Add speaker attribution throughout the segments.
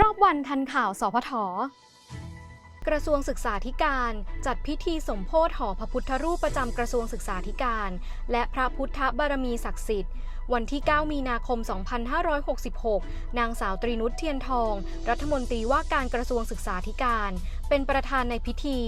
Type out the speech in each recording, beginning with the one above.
Speaker 1: รอบวันทันข่าวสพท กระทรวงศึกษาธิการ จัดพิธีสมโพธิหอพระพุทธรูปประจำกระทรวงศึกษาธิการ และพระพุทธบารมีศักดิ์สิทธิ์ วันที่ 9 มีนาคม 2566 นางสาวตรีนุชเทียนทอง รัฐมนตรีว่าการกระทรวงศึกษาธิการ เป็นประธานในพิธี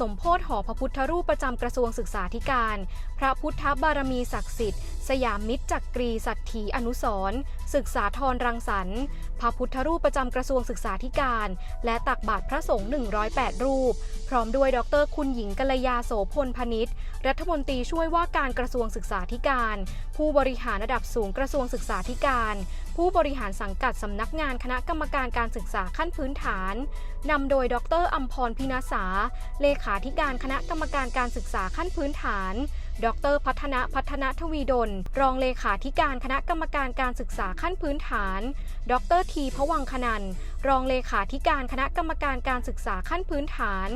Speaker 1: สมโพธิหอพระพุทธรูปประจำกระทรวงศึกษาธิการ พระพุทธบารมีศักดิ์สิทธิ์ สยามมิตรจักกรีสัตถีอนุสรศึกษาธรรังสรรค์พระพุทธรูปประจำกระทรวงศึกษาธิการ และตักบาตรพระสงฆ์108รูป พร้อมด้วยดรคุณหญิงกัลยาโสพลพนิษฐ์รัฐมนตรีช่วยว่าการกระทรวงศึกษาธิการ ผู้บริหารระดับสูงกระทรวงศึกษาธิการ ผู้บริหารสังกัดสำนักงานคณะกรรมการการศึกษาขั้นพื้นฐานนำโดยดรอัมพรพินาสาเลขาธิการคณะกรรมการการศึกษาขั้นพื้นฐาน ดรพัฒนพัฒนทวีดล รองเลขาธิการคณะกรรมการการศึกษาขั้นพื้นฐาน ดรทีพวังคนัน รองเลขาธิการคณะกรรมการการศึกษาขั้นพื้นฐาน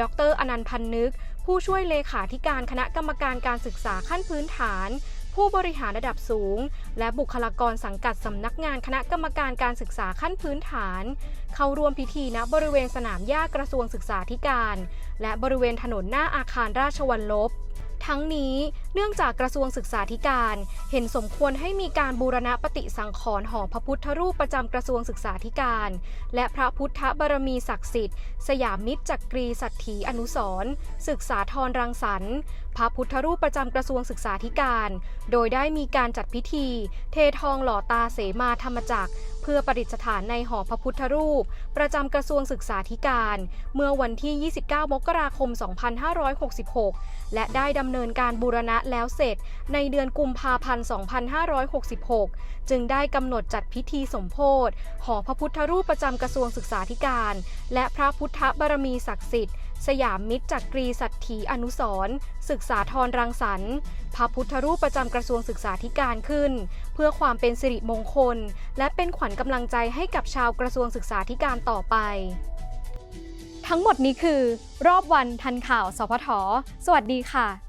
Speaker 1: ดรอนันต์พันนึก ผู้ช่วยเลขาธิการคณะกรรมการการศึกษาขั้นพื้นฐาน ผู้บริหารระดับสูง และบุคลากรสังกัดสำนักงานคณะกรรมการการศึกษาขั้นพื้นฐาน เข้าร่วมพิธีณบริเวณสนามหญ้ากระทรวงศึกษาธิการ และบริเวณถนนหน้าอาคารราชวัลลบ ทั้งนี้เนื่องจากกระทรวงศึกษาธิการ เห็นสมควรให้มีการบูรณะปฏิสังขรณ์หอพระพุทธรูปประจำกระทรวงศึกษาธิการ และพระพุทธบารมีศักดิ์สิทธิ์ สยามมิตรจักรีสัตถีอนุสรศึกษาธรรังสรรค์พระพุทธรูปประจำกระทรวงศึกษาธิการ โดยได้มีการจัดพิธี เททองหล่อตาเสมาธรรมจักร พื่อประดิษฐานในหอพระพุทธรูป ประจำกระทรวงศึกษาธิการ เมื่อวันที่ 29 มกราคม 2566 และได้ดำเนินการบูรณะแล้วเสร็จในเดือนกุมภาพันธ์ 2566 จึงได้กำหนดจัดพิธีสมโพธิหอพระพุทธรูปประจำกระทรวงศึกษาธิการ และพระพุทธบารมีศักดิ์สิทธิ์ สยามมิตรจักรีสัตถีอนุสรศึกษาธรรังสรรค์พระพุทธรูปประจำกระทรวงศึกษาธิการขึ้น เพื่อความเป็นสิริมงคล และเป็นขวัญกำลังใจให้กับชาวกระทรวงศึกษาธิการต่อไป ทั้งหมดนี้คือ รอบวันทันข่าวสพทสวัสดีค่ะ